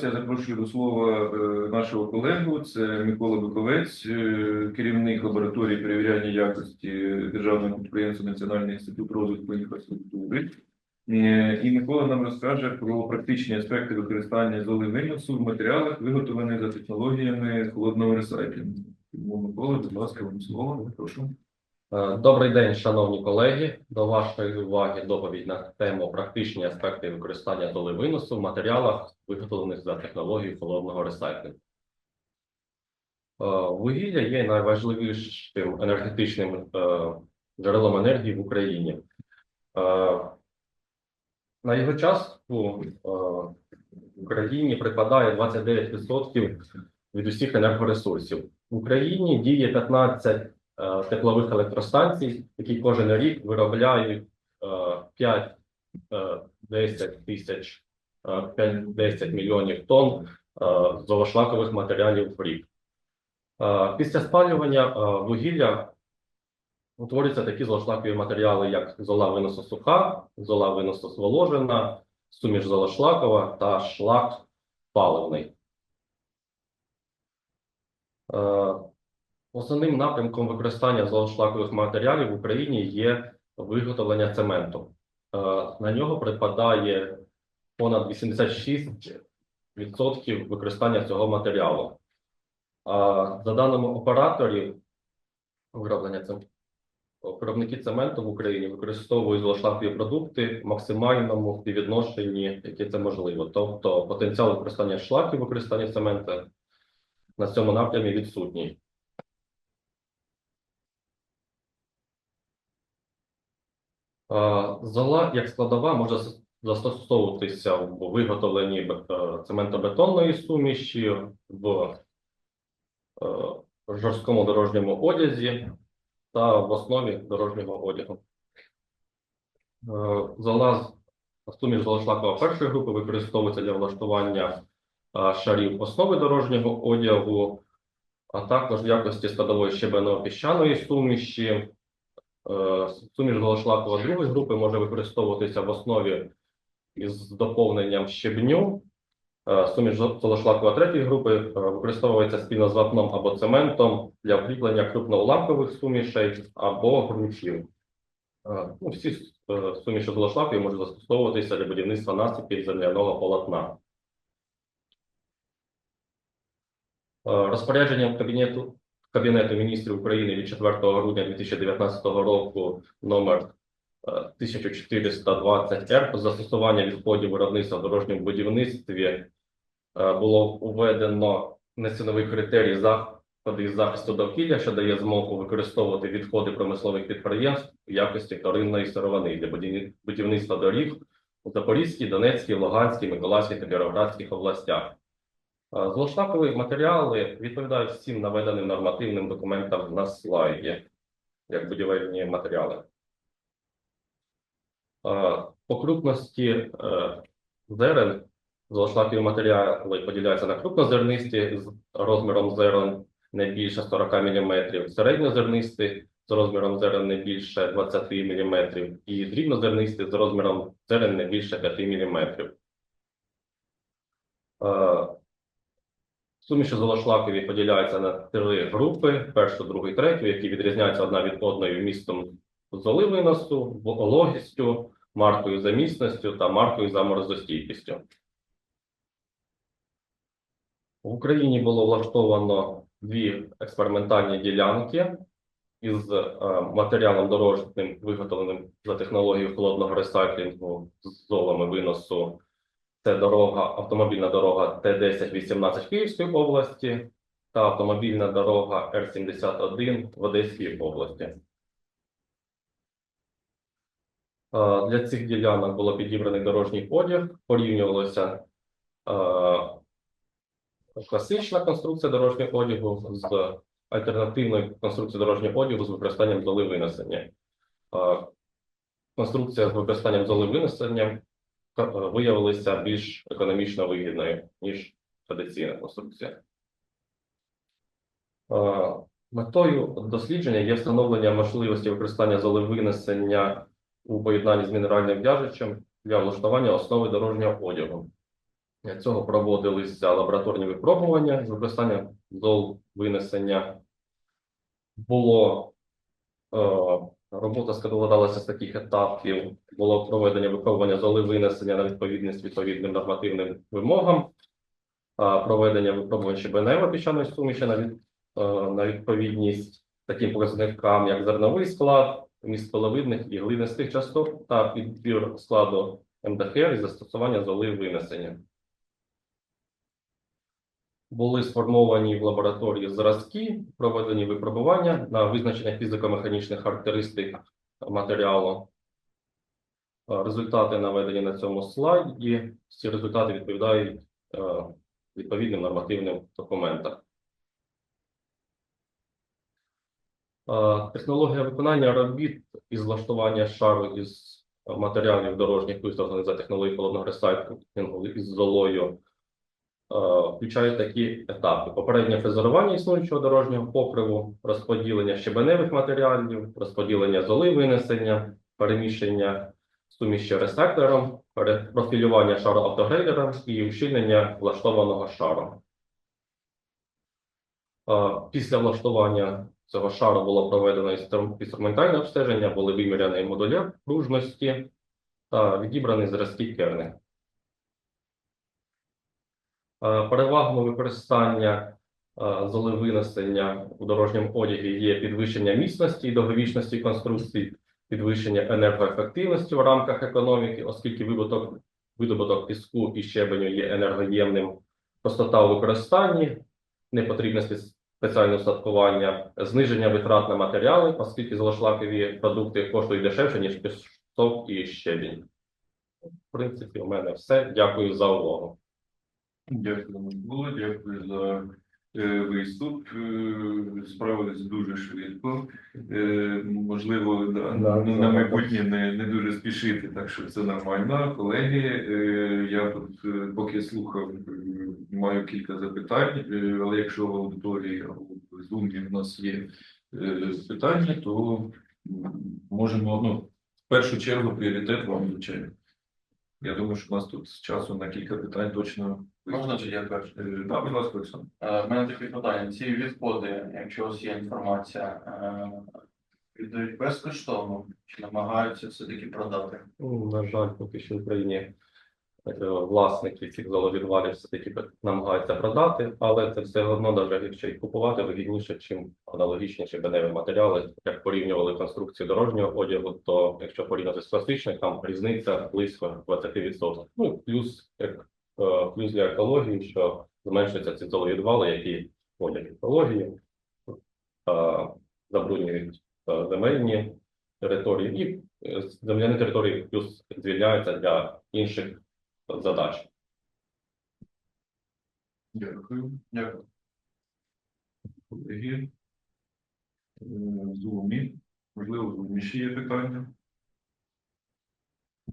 Зараз я запрошую до слова е, нашого колегу. Це Микола Биковець, е, керівник лабораторії перевіряння якості державного підприємства Національний інститут розвитку інфраструктури. Е, І Микола нам розкаже про практичні аспекти використання золи виносу в матеріалах, виготовлених за технологіями холодного ресайклінгу. Тому, Микола, будь ласка, вам слово. Прошу. Е, Добрий день, шановні колеги. До вашої уваги доповідь на тему практичні аспекти використання доли виносу в матеріалах, виготовлених за технологією холодного ресайклінгу. Е, Вугілля є найважливішим енергетичним е, джерелом енергії в Україні. На його частку в Україні припадає 29% від усіх енергоресурсів. В Україні діє 15 е, теплових електростанцій, які кожен рік виробляють е, 5-10 тисяч, е, 5-10 мільйонів тонн е, золошлакових матеріалів в рік. Е, Після спалювання е, вугілля утворюються такі золошлакові матеріали, як зола виносу суха, зола виносу зволожена, суміш золошлакова та шлак паливний. Основним напрямком використання золошлакових матеріалів в Україні є виготовлення цементу. Е, На нього припадає понад 86% використання цього матеріалу. За даними операторів вироблення цем- виробники цементу в Україні використовують золошлакові продукти в максимальному співвідношенні, яке це можливо. Тобто потенціал використання шлаків використання цементу на цьому напрямі відсутній. Зола як складова може застосовуватися в виготовленні е, цементобетонної суміші, в е, жорсткому дорожньому одязі та в основі дорожнього одягу. Е, Зола суміш золошлакова першої групи використовується для влаштування е, шарів основи дорожнього одягу, а також в якості складової щебено-піщаної суміші. Е, Суміш голошлакова другої групи може використовуватися в основі із доповненням щебню. Е, Суміш золошлакова третьої групи е, використовується спільно з вапном або цементом для укріплення крупноуламкових сумішей або ґрунтів. Е, Ну, всі суміші золошлакові можуть застосовуватися для будівництва насипів земляного полотна. Розпорядженням Кабінету Кабінету міністрів України від 4 грудня 2019 року номер е, 1420 р застосування відходів виробництва в дорожньому будівництві е, було введено неціновий критерій заходи захисту довкілля, що дає змогу використовувати відходи промислових підприємств в якості вторинної сировини для будівництва доріг у Запорізькій, Донецькій, Луганській, Миколаївській та Кіровоградських областях. Е, Злоштакові матеріали відповідають всім наведеним нормативним документам на слайді, як будівельні матеріали. Е, По крупності е, зерен злошлакові матеріали поділяються на крупнозернисті з розміром зерен не більше 40 мм, середньозернисті з розміром зерен не більше 20 мм і дрібнозернисті з розміром зерен не більше 5 мм. Суміші золошлакові поділяються на три групи: першу, другу і третю, які відрізняються одна від одної вмістом золи виносу, вологістю, маркою за міцністю та маркою за морозостійкістю. В Україні було влаштовано дві експериментальні ділянки із е, матеріалом дорожнім, виготовленим за технологією холодного ресайклінгу з золами виносу це дорога, автомобільна дорога Т-10-18 Київської області та автомобільна дорога Р-71 в Одеській області. Е, Для цих ділянок було підібраний дорожній одяг, порівнювалося е, класична конструкція дорожнього одягу з альтернативною конструкцією дорожнього одягу з використанням золи винесення. Е, Конструкція з використанням золи винесення е, виявилася більш економічно вигідною, ніж традиційна конструкція. Е, Метою дослідження є встановлення можливості використання золи винесення у поєднанні з мінеральним в'яжичем для влаштування основи дорожнього одягу. Для цього проводилися лабораторні випробування з використанням зол. Було е, робота складалася з таких етапів. Було проведення випробування золи винесення на відповідність відповідним нормативним вимогам, проведення випробувань щебенево піщаної суміші на, від, е, на відповідність таким показникам, як зерновий склад, міст половидних і глинистих частот та підбір складу МДХР і застосування золи винесення. Були сформовані в лабораторії зразки, проведені випробування на визначення фізико-механічних характеристик матеріалу. Е, Результати наведені на цьому слайді. Ці результати відповідають е, відповідним нормативним документам. Е, Технологія виконання робіт із влаштування шару із матеріалів дорожніх виставлених за технологією холодного ресайклінгу із золою включають такі етапи: попереднє фрезерування існуючого дорожнього покриву, розподілення щебеневих матеріалів, розподілення золи винесення, переміщення суміші ресектором, профілювання шару автогрейдером і ущільнення влаштованого шару. Е, Після влаштування цього шару було проведено інструментальне обстеження, були виміряні модуля пружності та відібрані зразки керни. Е, Перевагами використання е, золивинесення у дорожньому одязі є підвищення міцності і довговічності конструкцій, підвищення енергоефективності в рамках економіки, оскільки видобуток, видобуток піску і щебеню є енергоємним, простота у використанні, непотрібне спец- спеціальне устаткування, зниження витрат на матеріали, оскільки золошлакові продукти коштують дешевше, ніж пісок і щебінь. В принципі, у мене все. Дякую за увагу. Дякую, Микола, дякую за е, виступ. Е, Справились дуже швидко. Е, Можливо, да, Да, ну, на да. майбутнє не, не дуже спішити, так що це нормально. Колеги, е, я тут, е, поки слухав, е, маю кілька запитань, е, але якщо в аудиторії або в Zoom в нас є е, питання, то м, можемо, ну, в першу чергу пріоритет вам звичайно. Я думаю, що у нас тут часу на кілька питань точно Можна чи я перший? Так, Да, будь ласка, Олександр. У В мене таке питання. Ці відходи, якщо у вас є інформація, е, віддають безкоштовно чи намагаються все-таки продати? Ну, На жаль, поки що в Україні е, власники цих золовідвалів все-таки намагаються продати, але це все одно, навіть якщо їх купувати, вигідніше, чим аналогічні щебеневі матеріали. Як порівнювали конструкцію дорожнього одягу, то якщо порівняти з класичним, там різниця близько 20%. Ну, плюс, як, е, плюс для екології, що зменшуються ці золовідвали, які входять в екологію, е, забруднюють е, земельні території і е, земляні території плюс звільняються для інших задач. Дякую. Дякую. Колеги. Е, Зумі. Можливо, в Зумі ще є питання.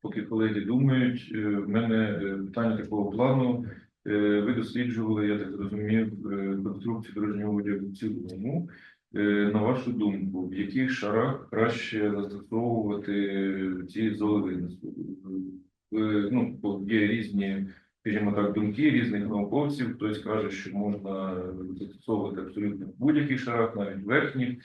Поки колеги думають, е, в мене е, питання такого плану. Е, Ви досліджували, я так зрозумів, е, конструкцію дорожнього одягу в цілому. Е, На вашу думку, в яких шарах краще застосовувати ці золи Ну, є різні скажімо так, думки різних науковців. Хтось каже, що можна застосовувати абсолютно в будь-яких шарах, навіть верхніх.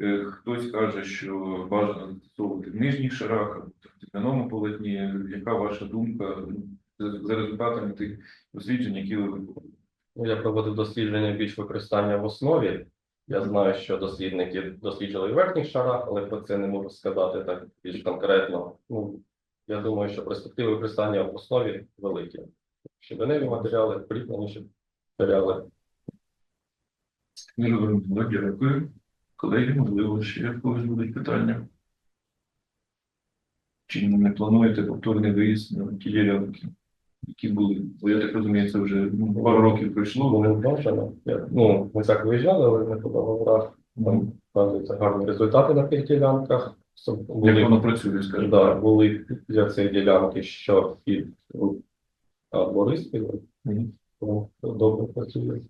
Е, Хтось каже, що бажано застосовувати в нижніх шарах, в тепленому полотні. Яка ваша думка ну, за за результатами тих досліджень, які ви виконали? Ну, Я проводив дослідження більш використання в основі. Я знаю, що дослідники досліджували в верхніх шарах, але про це не можу сказати так більш конкретно. Ну, я думаю, що перспективи використання в основі великі. Щебеневі матеріали, прикладніші матеріали. Не розумію, дякую. Колеги, можливо, ще в когось будуть питання. Чи не плануєте повторний виїзд на ті ділянки, які були? Бо я так розумію, це вже ну, пару років пройшло. Було бажано. Ну, ми так виїжджали, але не по договорах. Там вказуються гарні результати на тих ділянках. Як Були, воно працює, скажімо да, так. були для цієї ділянки, що під Бориспіль, Мгм. Ну, добре працює.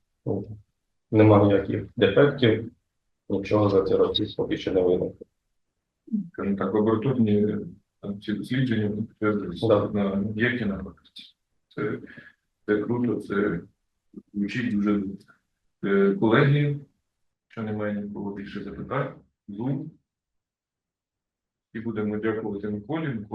Нема ніяких дефектів, нічого за ці роки поки що не виникло. скажімо так, лабораторні ці дослідження Да. на об'єкті на факті. Це Це круто, це звучить дуже добре. Колеги, що немає нікого більше запитань, Zoom. І будемо дякувати Миколі.